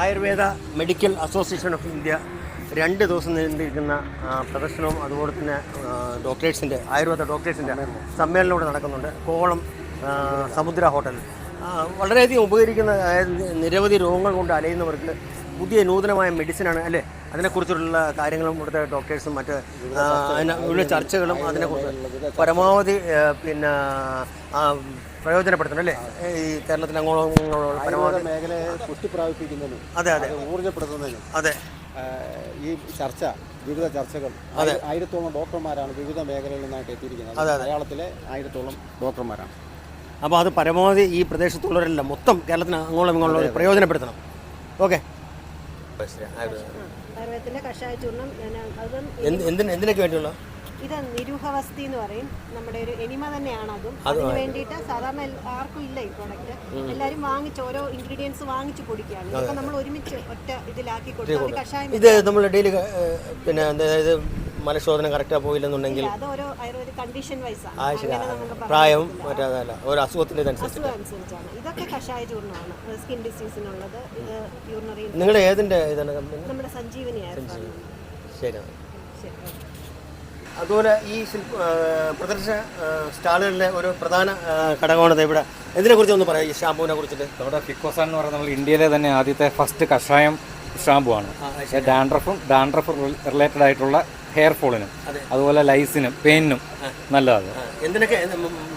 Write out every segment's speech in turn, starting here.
Ayurveda medical association of India രണ്ട് ദിവസം നീണ്ടിരിക്കുന്ന പ്രദർശനവും അതുപോലെ തന്നെ ഡോക്ടേഴ്സിന്റെ ആയുർവേദ ഡോക്ടേഴ്സിന്റെ സമ്മേളനം ഇവിടെ നടക്കുന്നുണ്ട്. കോവളം സമുദ്ര ഹോട്ടൽ. വളരെയധികം ഉപകരിക്കുന്ന നിരവധി രോഗങ്ങൾ കൊണ്ട് അലയുന്നവർക്ക് പുതിയ നൂതനമായ മെഡിസിനാണ് അല്ലേ? അതിനെക്കുറിച്ചുള്ള കാര്യങ്ങളും ഇവിടുത്തെ ഡോക്ടേഴ്സും മറ്റ് അതിനുള്ള അതിന് ചർച്ചകളും അതിനെക്കുറിച്ച് പരമാവധി പിന്നെ പ്രയോജനപ്പെടുത്തണം അല്ലേ ഈ കേരളത്തിൽ അങ്ങോളം പരമാവധി മേഖലയെ പുഷ്ടിപ്രാപിപ്പിക്കുന്നതിനും അതെ അതെ. ഊർജപ്പെടുത്തുന്നതിനും അതെ. ഈ ചർച്ച വിവിധ ചർച്ചകൾ അതെ. ആയിരത്തോളം ഡോക്ടർമാരാണ് വിവിധ മേഖലകളിൽ നിന്നായിട്ട് എത്തിയിരിക്കുന്നത്. അതെ, അതെ. മലയാളത്തിലെ ആയിരത്തോളം ഡോക്ടർമാരാണ്. അപ്പോൾ അത് പരമാവധി ഈ പ്രദേശത്തുള്ളവരെല്ലാം മൊത്തം കേരളത്തിന് അങ്ങോളം ഇങ്ങോളം പ്രയോജനപ്പെടുത്തണം. ഓക്കെ. ആയുർവേദത്തിന്റെ കഷായ. ചൂർണം അതും എന്തിനൊക്കെ വേണ്ടിയുള്ള? ഇത് നിരൂഹവസ്തി എന്ന് പറയും. നമ്മുടെ ഒരു എനിമ തന്നെയാണ് അതും. അതിന് വേണ്ടിയിട്ട് സാധാരണ ആർക്കും ഇല്ല ഈ പ്രോഡക്റ്റ് എല്ലാവരും വാങ്ങിച്ച് ഓരോ ഇൻഗ്രീഡിയൻസ് വാങ്ങിച്ച് പൊടിക്കുകയാണ്. അപ്പൊ നമ്മൾ ഒരുമിച്ച് ഒറ്റ ഇതിലാക്കി കൊടുക്കും കഷായം ഇത് നമ്മൾ ഡെയിലി പിന്നെ അതായത് മലശോധന കറക്റ്റാ പോയില്ലെന്നുണ്ടെങ്കിൽ പ്രായം മറ്റേതല്ല ഓരോ ആയുർവേദ കണ്ടീഷൻ വൈസ് ആണ്. ആ ശരി. അങ്ങനെ നമുക്ക് പറയാൻ പ്രായവും മറ്റേ അതല്ല ഒരു അസുഖത്തിന്റെ ഇതനുസരിച്ച് അസുഖം അനുസരിച്ചാണ്. ഇതൊക്കെ കഷായ ചൂർണമാണ് സ്കിൻ ഡിസീസിനുള്ളത് ഇത് യൂറിനറി നിങ്ങളുടെ ഏതിന്റെ ഇതാണ് കമ്പനി? നമ്മുടെ സഞ്ജീവനി ആയിരുന്നു ശരി. അതുപോലെ ഈ ശില്പ പ്രദർശന സ്റ്റാളുകളിലെ ഒരു പ്രധാന ഘടകമാണ് ഇവിടെ ഇതിനെക്കുറിച്ച് ഒന്ന് പറയാം ഈ ഷാമ്പുവിനെ കുറിച്ചിട്ട്? നമ്മുടെ ഫിക്കോസാൻ എന്ന് പറയുന്നത് നമ്മൾ ഇന്ത്യയിലെ തന്നെ ആദ്യത്തെ ഫസ്റ്റ് കഷായം ഷാമ്പു ആണ് ഡാൻഡ്രഫും ഡാൻഡ്രഫ് റിലേറ്റഡ് ആയിട്ടുള്ള ഹെയർ ഫോളിനും അതുപോലെ ലൈസിനും പെയിനും നല്ലതാണ്. എന്തിനൊക്കെ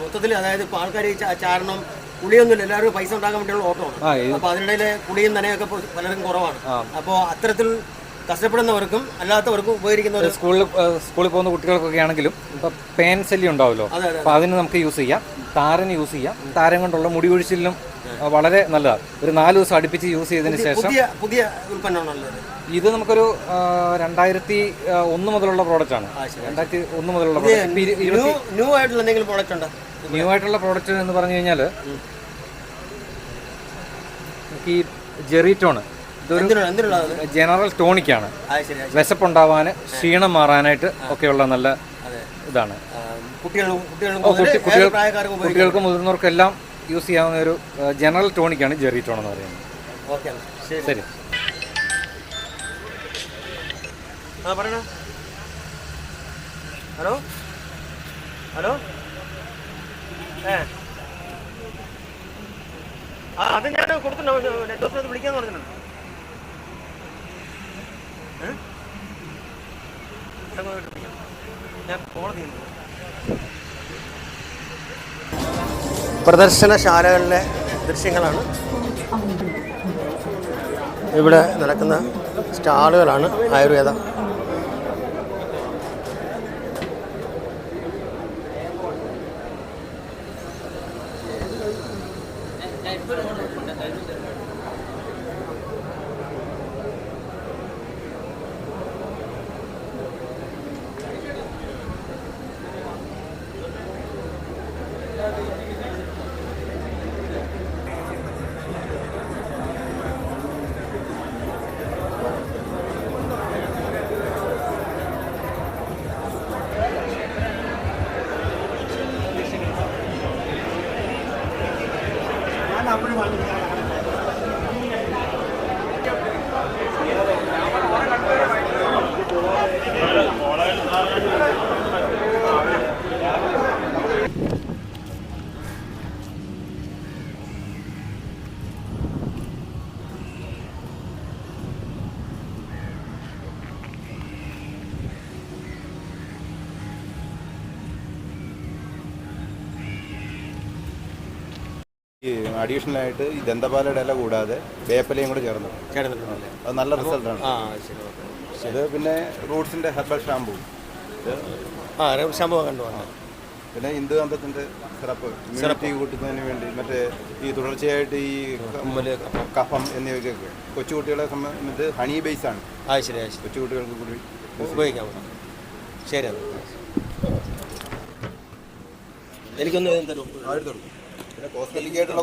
മൊത്തത്തിൽ അതായത് ഇപ്പോൾ ആൾക്കാർ ചാരണം കുളിയൊന്നുമില്ല എല്ലാവരും പൈസ ഉണ്ടാക്കാൻ വേണ്ടിയുള്ള ഓട്ടമാണ്. അതിനിടയിലെ അപ്പോൾ അതിനിടയിൽ കുളിയും നനയൊക്കെ പലരും കുറവാണ്. അപ്പോൾ അത്തരത്തിൽ കഷ്ടപ്പെടുന്നവർക്കും അല്ലാത്തവർക്കും ഉപകരിക്കുന്ന ഒരു സ്കൂളിൽ സ്കൂളിൽ പോകുന്ന കുട്ടികൾക്കൊക്കെ ആണെങ്കിലും ഇപ്പൊ പേൻ ശല്യം ഉണ്ടാവുമല്ലോ. അപ്പോൾ അതിന് നമുക്ക് യൂസ് ചെയ്യാം. താരന് യൂസ് ചെയ്യാം. താരം കൊണ്ടുള്ള മുടി ഒഴിച്ചിലിനും ആ, വളരെ നല്ലതാണ് ഒരു നാല് ദിവസം അടുപ്പിച്ച് യൂസ് ചെയ്തതിന് ശേഷം പുതിയ പുതിയ ഉൽപ്പന്നമാണല്ലോ ഇത്. നമുക്കൊരു രണ്ടായിരത്തി ഒന്ന് മുതലുള്ള പ്രോഡക്റ്റ് ആണ്. രണ്ടായിരത്തി ഒന്ന് മുതലുള്ള പ്രോഡക്റ്റ് ന്യൂ ന്യൂ ആയിട്ടുള്ള എന്തെങ്കിലും പ്രോഡക്റ്റ് ഉണ്ടോ? ന്യൂ ആയിട്ടുള്ള പ്രോഡക്റ്റ് എന്ന് പറഞ്ഞു കഴിഞ്ഞാൽ ഈ ഇതൊരു എന്തിനുള്ള എന്തിനുള്ള ജനറൽ ടോണിക്കാണ് വിശപ്പുണ്ടാവാന്. വിശപ്പുണ്ടാവാൻ ക്ഷീണം മാറാനായിട്ട് ഒക്കെയുള്ള നല്ല ഇതാണ്. കുട്ടികൾക്കും മുതിർന്നവർക്കും എല്ലാം യൂസ് ചെയ്യാവുന്ന ഒരു ജനറൽ ടോണിക്കാണ് ജെറി ടോൺ എന്ന് പറയുന്നത്. ഓക്കെ ശരി. ആ പറയണ. ഹലോ? ഹലോ? ഏ. ആ അത് ഞാൻ കൊടുത്തിട്ടുണ്ടോ. രണ്ട് ദിവസം വിളിക്കാന്ന് പറഞ്ഞിട്ടുണ്ട്. ഞാൻ. ഞാൻ കോടതി പ്രദർശനശാലകളിലെ ദൃശ്യങ്ങളാണ്. ഇവിടെ നടക്കുന്ന സ്റ്റാളുകളാണ് ആയുർവേദ. ഈ Thank you. ഈ ദന്തപാലയുടെ ഇല കൂടാതെ വേപ്പലയും കൂടെ ചേർന്നു. അത് നല്ല റിസൾട്ടാണ് ഇത് പിന്നെ റൂട്ട്സിന്റെ ഹെർബൽ ഷാമ്പു ആ ശമ്പവം കണ്ടു പിന്നെ ഇന്ദുകാന്തത്തിന്റെ സിറപ്പ് ഇമ്മ്യൂണിറ്റി കൂട്ടുന്നതിന് വേണ്ടി മറ്റേ ഈ തുടർച്ചയായിട്ട് ഈ കഫം എന്നിവയ്ക്കൊക്കെ. കൊച്ചുകുട്ടികളെ സംബന്ധിച്ച് ഹണി ബേസ് ആണ്. കൊച്ചുകുട്ടികൾക്ക് കൂടി ഉപയോഗിക്കാം ശരി അത്. എനിക്കൊന്ന് തരൂ പിന്നെ കോസ്മെറ്റിക് ആയിട്ടുള്ള